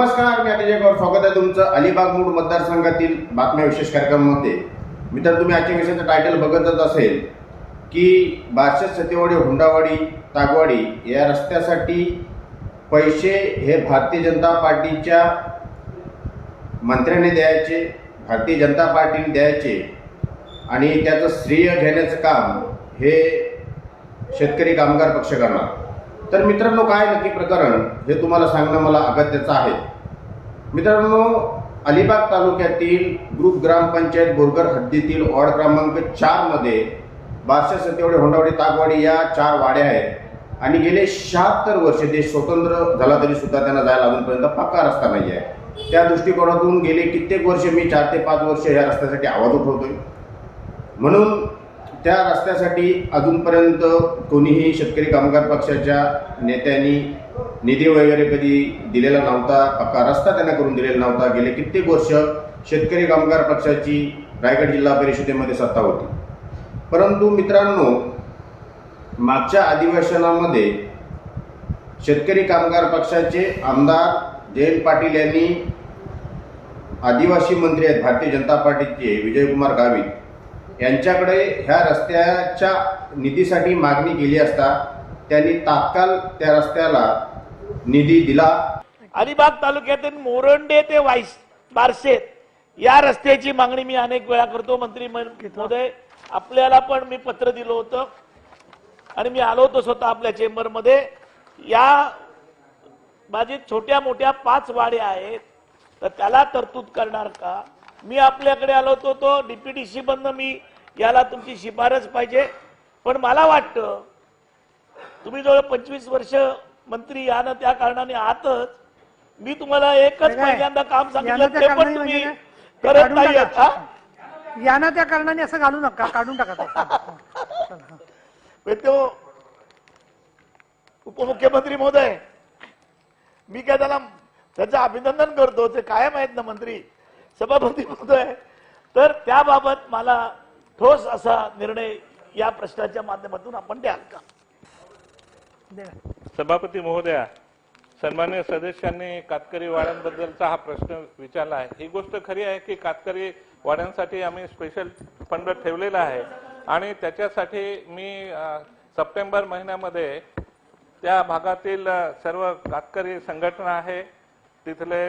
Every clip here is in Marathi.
नमस्कार मी अतिजय गौर स्वागत आहे तुमचं अलिबाग मूड मतदारसंघातील बातम्या विशेष कार्यक्रमामध्ये. मित्र तुम्ही आजच्या विषयाचं टायटल बघतच असेल की बारशेत सतेवाडी हुंडावाडी तागवाडी या रस्त्यासाठी पैसे हे भारतीय जनता पार्टीच्या मंत्र्याने द्यायचे भारतीय जनता पार्टीने द्यायचे आणि त्याचं श्रेय घेण्याचं काम हे शेतकरी कामगार पक्ष करणार. तर मित्रांनो काय नक्की प्रकरण हे तुम्हाला सांगणं मला अगत्याचं आहे. मित्रांनो अलिबाग तालुक्यातील ग्रुप ग्रामपंचायत बोरगर हद्दीतील वॉर्ड क्रमांक चारमध्ये बादशाह सतेवडे होंडावडी तागवाडी या चार वाड्या आहेत. आणि गेले शहात्तर वर्ष देश स्वतंत्र झाला तरी सुद्धा त्यांना जायला अजूनपर्यंत पक्का रस्ता नाही आहे त्या दृष्टिकोनातून गेले कित्येक वर्ष मी चार ते पाच वर्ष या रस्त्यासाठी आवाज उठवतोय. म्हणून त्या रस्त्यासाठी अजूनपर्यंत कोणीही शेतकरी कामगार पक्षाच्या नेत्यांनी निधी वगैरे कधी दिलेला नव्हता पक्का रस्ता त्यांना करून दिलेला नव्हता. गेले कित्येक वर्ष शेतकरी कामगार पक्षाची रायगड जिल्हा परिषदेमध्ये सत्ता होती. परंतु मित्रांनो मागच्या अधिवेशनामध्ये शेतकरी कामगार पक्षाचे आमदार जयंत पाटील यांनी आदिवासी मंत्री आहेत भारतीय जनता पार्टीचे विजयकुमार गावित यांच्याकडे ह्या रस्त्याच्या निधीसाठी मागणी केली असता त्यांनी तात्काळ त्या रस्त्याला निधी दिला. अलिबाग तालुक्यातील मोरंडे ते वाईस बारशेत. या रस्त्याची मागणी मी अनेक वेळा करतो. मंत्री महोदय आपल्याला पण मी पत्र दिलं होतं. आणि मी आलो होतो स्वतः आपल्या चेंबरमध्ये. या माझी छोट्या मोठ्या पाच वाड्या आहेत. तर त्याला तरतूद करणार का? मी आपल्याकडे आलो होतो तो डीपीडीसी बंद मी याला तुमची शिफारस पाहिजे. पण मला वाटतं तुम्ही जवळ पंचवीस वर्ष मंत्री या ना त्या कारणाने आहातच. मी तुम्हाला एकच? पहिल्यांदा काम सांगितलं ते पण तुम्ही म्हणजे? करत नाही यानं त्या कारणाने असं घालू नका काढून टाका तो उपमुख्यमंत्री महोदय मी काय त्याला त्याचं अभिनंदन करतो ते कायम आहेत ना मंत्री सभापती महोदय. तर त्याबाबत मला ठोस असा निर्णय या प्रश्नाच्या माध्यमातून आपण द्याल का. सभापती महोदया सन्मान्य सदस्यांनी कातकरी वाड्यांबद्दलचा हा प्रश्न विचारला आहे ही गोष्ट खरी आहे की कातकरी वाड्यांसाठी आम्ही स्पेशल फंड ठेवलेला आहे आणि त्याच्यासाठी मी सप्टेंबर महिन्यामध्ये त्या भागातील सर्व कातकरी संघटना आहे तिथले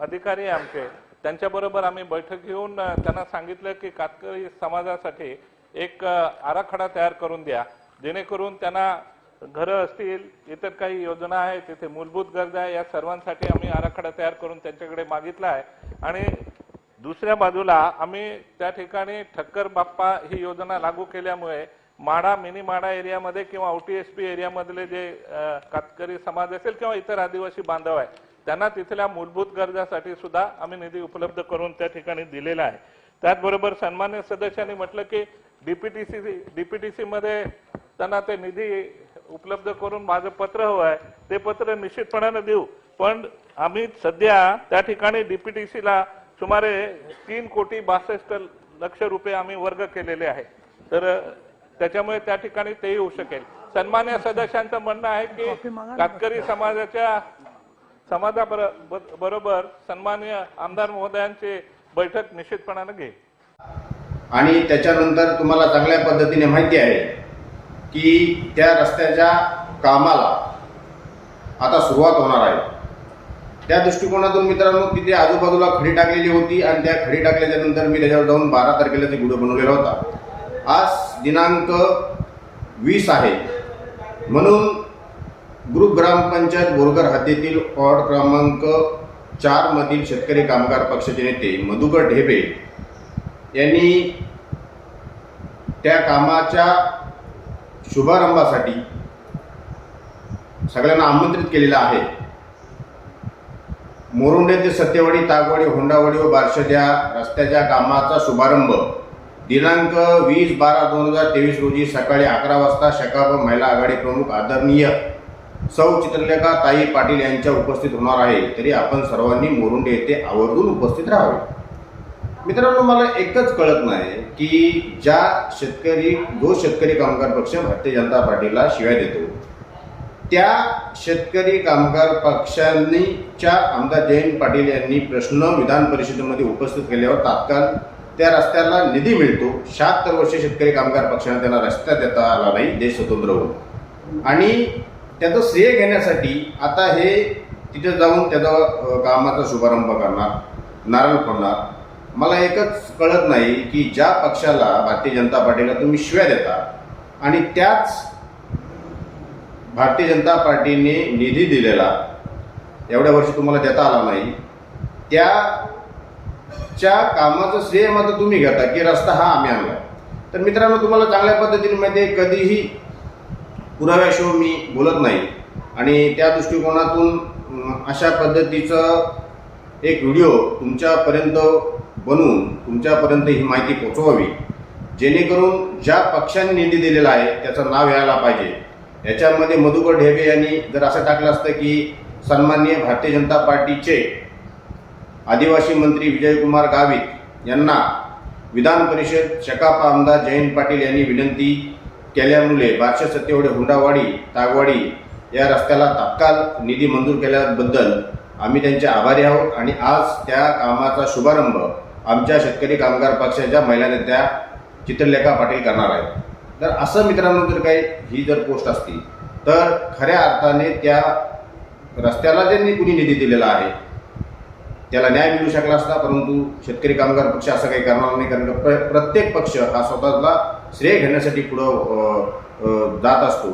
अधिकारी आहे आमचे त्यांच्याबरोबर आम्ही बैठक घेऊन त्यांना सांगितलं की कातकरी समाजासाठी एक आराखडा तयार करून द्या. जेणेकरून त्यांना घरं असतील इतर काही योजना आहेत तिथे मूलभूत गरजा आहे या सर्वांसाठी आम्ही आराखडा तयार करून त्यांच्याकडे मागितला आहे. आणि दुसऱ्या बाजूला आम्ही त्या ठिकाणी ठक्कर बाप्पा ही योजना लागू केल्यामुळे माडा मिनी माडा एरियामध्ये किंवा ओटीएसपी एरियामधले जे कातकरी समाज असेल किंवा इतर आदिवासी बांधव आहे त्यांना तिथल्या मूलभूत गरजासाठी सुद्धा आम्ही निधी उपलब्ध करून त्या ठिकाणी दिलेला आहे. त्याचबरोबर सन्मान्य सदस्यांनी म्हटलं की डीपीटीसी डीपीटीसी मध्ये त्यांना ते निधी उपलब्ध करून माझं पत्र हवं आहे. ते पत्र निश्चितपणाने देऊ. पण आम्ही सध्या त्या ठिकाणी डीपीटीसीला सुमारे तीन कोटी बासष्ट लक्ष रुपये आम्ही वर्ग केलेले आहे. तर त्याच्यामुळे त्या ठिकाणी ते येऊ शकेल. सन्मान्य सदस्यांचं म्हणणं आहे की. कातकरी समाजाच्या समाजाबरोबर सन्मान्य आमदार महोदयांचे बैठक निश्चितपणाने घे आणि त्याच्यानंतर तुम्हाला चांगल्या पद्धतीने माहिती आहे की त्या रस्त्याच्या कामाला आता सुरुवात होणार आहे. त्या दृष्टिकोनातून मित्रांनो तिथे आजूबाजूला खडी टाकलेली होती आणि त्या खडी टाकल्याच्या नंतर मी त्याच्यावर जाऊन बारा तारखेला ते गुढं बनवलेला होता. आज दिनांक वीस आहे. म्हणून ग्रुप ग्रामपंचायत बोरगर हद्दीतील वॉर्ड क्रमांक चारमधील शेतकरी कामगार पक्षाचे नेते मधुकर ढेबे यांनी त्या कामाच्या शुभारंभासाठी सगळ्यांना आमंत्रित केलेलं आहे. मोरुंडे ते सत्यवाडी तागवाडी होंडावाडी व बारशेत या रस्त्याच्या कामाचा शुभारंभ दिनांक वीस बारा दोन हजार तेवीस रोजी सकाळी अकरा वाजता शकाप महिला आघाडी प्रमुख आदरणीय सौ चित्रलेखा ताई पाटील यांच्या उपस्थित होणार आहे. तरी आपण सर्वांनी मोरुंडे येथे आवर्जून उपस्थित राहावे. मित्रांनो मला एकच कळत नाही की ज्या शेतकरी जो शेतकरी कामगार पक्ष भारतीय जनता पार्टीला शिवाय देतो त्या शेतकरी कामगार पक्षांनीच्या आमदार जयंत पाटील यांनी प्रश्न विधान परिषदेमध्ये उपस्थित केल्यावर तात्काळ त्या रस्त्याला निधी मिळतो. शहात्तर वर्षे शेतकरी कामगार पक्षाने त्याला रस्ता देता आला नाही देश स्वतंत्र होऊन. आणि त्याचं श्रेय घेण्यासाठी आता हे तिथे जाऊन त्याचा कामाचा शुभारंभ करणार नारळ फोडणार. मला एकच कळत नाही की ज्या पक्षाला भारतीय जनता पार्टीला तुम्ही शिव्या देता आणि त्याच भारतीय जनता पार्टीने निधी दिलेला एवढ्या वर्षी तुम्हाला देता आला नाही त्याच्या कामाचं श्रेय मात्र तुम्ही घेता की रस्ता हा आम्ही आणला. तर मित्रांनो तुम्हाला चांगल्या पद्धतीने माहिती आहे कधीही पुराव्याशिवाय मी बोलत नाही. आणि त्या दृष्टिकोनातून अशा पद्धतीचं एक व्हिडिओ तुमच्यापर्यंत बनवून तुमच्यापर्यंत ही माहिती पोचवावी. जेणेकरून ज्या पक्षाने निधी दिलेला आहे त्याचं नाव यायला पाहिजे. याच्यामध्ये मधुकर ढेबे यांनी जर असं टाकलं असतं की सन्माननीय भारतीय जनता पार्टीचे आदिवासी मंत्री विजयकुमार गावित यांना विधान परिषद शकाप आमदार जयंत पाटील यांनी विनंती केल्यामुळे बारशे सत्तेवडे हुंडावाडी तागवाडी या रस्त्याला तात्काळ निधी मंजूर केल्याबद्दल आम्ही त्यांचे आभारी आहोत आणि आज त्या कामाचा शुभारंभ आमच्या शेतकरी कामगार पक्षाच्या महिला नेत्या चित्रलेखा पाटील करणार आहेत. तर असं मित्रांनो जर काही ही जर पोस्ट असती तर खऱ्या अर्थाने त्या रस्त्याला ज्यांनी कुणी निधी दिलेला आहे त्याला न्याय मिळू शकला असता परंतु शेतकरी कामगार पक्ष असं काही करणार नाही कारण प्र- प्रत्येक पक्ष हा स्वतःला श्रेय घेण्यासाठी पुढं जात असतो.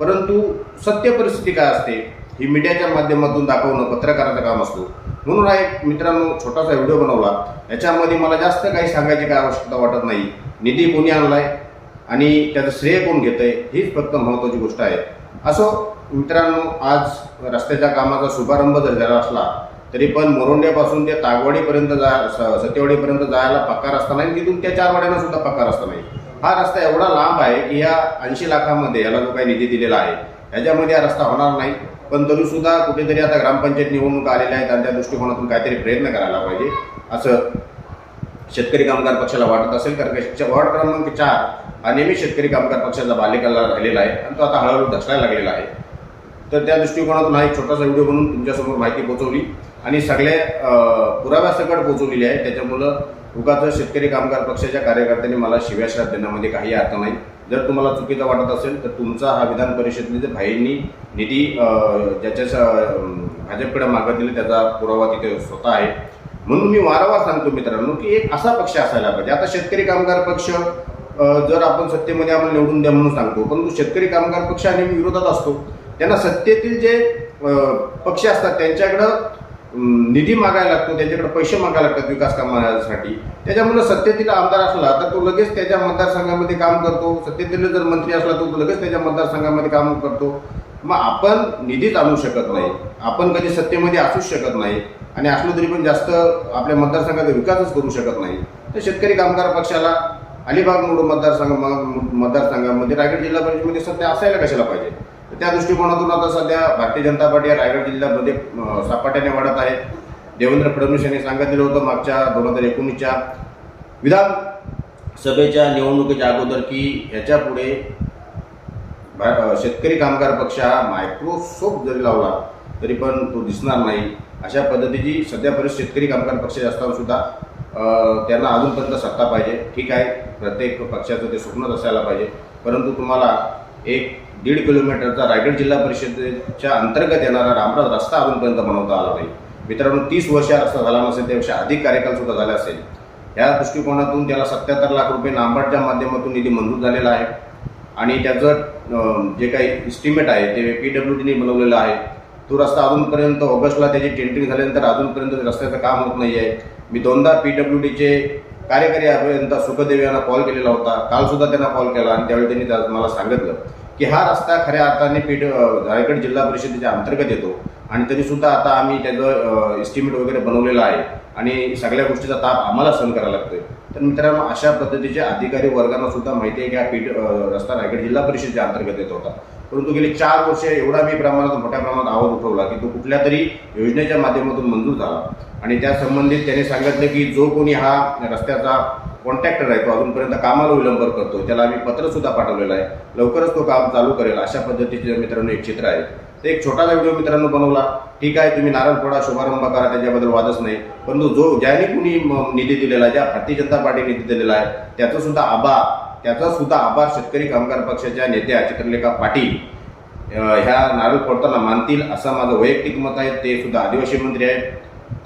परंतु सत्य परिस्थिती काय असते? ही मीडियाच्या माध्यमातून दाखवणं पत्रकाराचं काम असतो. म्हणून हा एक मित्रांनो छोटासा व्हिडिओ बनवला. याच्यामध्ये मला जास्त काही सांगायची काय आवश्यकता वाटत नाही. निधी कोणी आणलाय आणि त्याचं श्रेय कोण घेतंय हीच फक्त महत्त्वाची गोष्ट आहे. असो मित्रांनो आज रस्त्याच्या कामाचा शुभारंभ जर झाला असला तरी पण मोरोंड्यापासून ते तागवाडीपर्यंत जा स- सतेवाडीपर्यंत जायला पक्का रस्ता नाही तिथून त्या चार वाड्यांना सुद्धा पक्का रस्ता नाही. हा रस्ता एवढा लांब आहे की या ऐंशी लाखामध्ये याला जो काही निधी दिलेला आहे याच्यामध्ये हा रस्ता होणार नाही. पण तरी सुद्धा कुठेतरी आता ग्रामपंचायत निवडणूक आलेल्या आहेत आणि त्या दृष्टिकोनातून काहीतरी प्रयत्न करायला पाहिजे. असं शेतकरी कामगार पक्षाला वाटत असेल कारण का वॉर्ड क्रमांक चार हा नेहमी शेतकरी कामगार पक्षाचा बालिकाला राहिलेला आहे आणि तो आता हळूहळू दसरायला लागलेला आहे. तर त्या दृष्टिकोनातून हा एक छोटासा व्हिडिओ बनवून तुमच्यासमोर माहिती पोहोचवली. आणि सगळ्या पुराव्यासकट पोहोचवलेली आहे. त्याच्यामुळं उगाच शेतकरी कामगार पक्षाच्या कार्यकर्त्यांनी मला शिव्याश्राप देण्यामध्ये काही अर्थ नाही. जर तुम्हाला चुकीचा वाटत असेल तर तुमचा हा विधान परिषदेतील भाईंनी निधी ज्याच्या भाजपकडे मागत दिले त्याचा पुरावा तिथे स्वतः आहे. म्हणून मी वारंवार सांगतो मित्रांनो की एक असा पक्ष असायला पाहिजे. आता शेतकरी कामगार पक्ष जर आपण सत्तेमध्ये आम्हाला निवडून द्या म्हणून सांगतो परंतु शेतकरी कामगार पक्ष आणि विरोधात असतो. त्यांना सत्तेतील जे पक्ष असतात त्यांच्याकडं निधी मागायला लागतो त्यांच्याकडे पैसे मागायला लागतात विकास कामासाठी. त्याच्यामुळे सत्तेतील आमदार असला तर तो लगेच त्याच्या मतदारसंघामध्ये काम करतो. सत्तेतील जर मंत्री असला तर तो लगेच त्याच्या मतदारसंघामध्ये काम करतो. मग आपण निधीच आणू शकत नाही. आपण कधी सत्तेमध्ये असूच शकत नाही. आणि असलो तरी पण जास्त आपल्या मतदारसंघाचा विकासच करू शकत नाही. तर शेतकरी कामगार पक्षाला अलिबाग मूळ मतदारसंघ मतदारसंघामध्ये रायगड जिल्हा परिषदेमध्ये सध्या असायला कशाला पाहिजे? त्या दृष्टिकोनातून आता सध्या भारतीय जनता पार्टी या रायगड जिल्ह्यामध्ये अं, सापाट्याने वाढत आहे. देवेंद्र फडणवीस यांनी सांगितलेलं होतं मागच्या दोन हजार एकोणीसच्या विधान सभेच्या निवडणुकीच्या अगोदर की ह्याच्यापुढे शेतकरी कामगार पक्ष हा मायक्रोसॉफ्ट जरी लावला तरी पण तो दिसणार नाही. अशा पद्धतीची सध्या परिस्थिती शेतकरी कामगार पक्ष असताना सुद्धा त्यांना अजूनपर्यंत सत्ता पाहिजे. ठीक आहे प्रत्येक पक्षाचं ते स्वप्नच असायला पाहिजे. परंतु तुम्हाला एक दीड किलोमीटरचा रायगड जिल्हा परिषदेच्या अंतर्गत येणारा रामराज रस्ता अजूनपर्यंत बनवता आला नाही. मित्रांनो तीस वर्ष रस्ता झाला नसेल त्यापेक्षा अधिक कार्यकालसुद्धा झाला असेल. या दृष्टिकोनातून त्याला सत्याहत्तर लाख रुपये नाबार्डच्या माध्यमातून निधी मंजूर झालेला आहे. आणि त्याचं जे काही इस्टिमेट आहे ते पी डब्ल्यू डीने बनवलेलं आहे. तो रस्ता अजूनपर्यंत ऑगस्टला त्याची टेंडरिंग झाल्यानंतर अजूनपर्यंत रस्त्याचं काम होत नाही आहे मी दोनदा पी डब्ल्यू डीचे कार्यकारी अभियंता सुखदेव यांना कॉल केलेला होता. कालसुद्धा त्यांना कॉल केला आणि त्यावेळी त्यांनी त्या- मला सांगितलं. की हा रस्ता खऱ्या अर्थाने पीठ रायगड जिल्हा परिषदेच्या अंतर्गत येतो. आणि तरीसुद्धा आता आम्ही त्याचं एस्टिमेट वगैरे बनवलेलं आहे. आणि सगळ्या गोष्टीचा ताप आम्हाला सहन करायला लागतोय. तर मित्रांनो अशा पद्धतीचे अधिकारी वर्गांना सुद्धा माहिती आहे की हा पीठ रस्ता रायगड जिल्हा परिषदेच्या अंतर्गत येत होता. परंतु गेली चार वर्ष एवढा मी प्रमाणात मोठ्या प्रमाणात आवाज उठवला की तो कुठल्या तरी योजनेच्या माध्यमातून मंजूर झाला. आणि त्या संबंधित त्याने सांगितलं की जो कोणी हा रस्त्याचा कॉन्ट्रॅक्टर आहे तो अजूनपर्यंत कामाला विलंब करतो. त्याला आम्ही पत्र सुद्धा पाठवलेलं आहे. लवकरच तो काम चालू करेल अशा पद्धतीचे मित्रांनो एक चित्र आहे. ते एक छोटासा व्हिडिओ मित्रांनो बनवला. ठीक आहे तुम्ही नारळ फोडा शुभारंभ करा त्याच्याबद्दल वादच नाही. परंतु जो ज्याने कुणी म- निधी दिलेला आहे ज्या भारतीय जनता पार्टी निधी दिलेला आहे त्याचा सुद्धा आभार त्याचा सुद्धा आभार शेतकरी कामगार पक्षाच्या नेत्या चित्रलेखा पाटील ह्या नारळ फोडताना मानतील असं माझं वैयक्तिक मत आहे. ते सुद्धा आदिवासी मंत्री आहेत.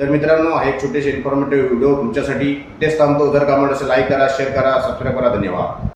तर मित्रांनो हा एक छोटेसे इन्फॉर्मेटिव्ह व्हिडिओ तुमच्यासाठी तेच थांबतो. जर का असेल लाईक करा शेअर करा सबस्क्राईब करा. धन्यवाद.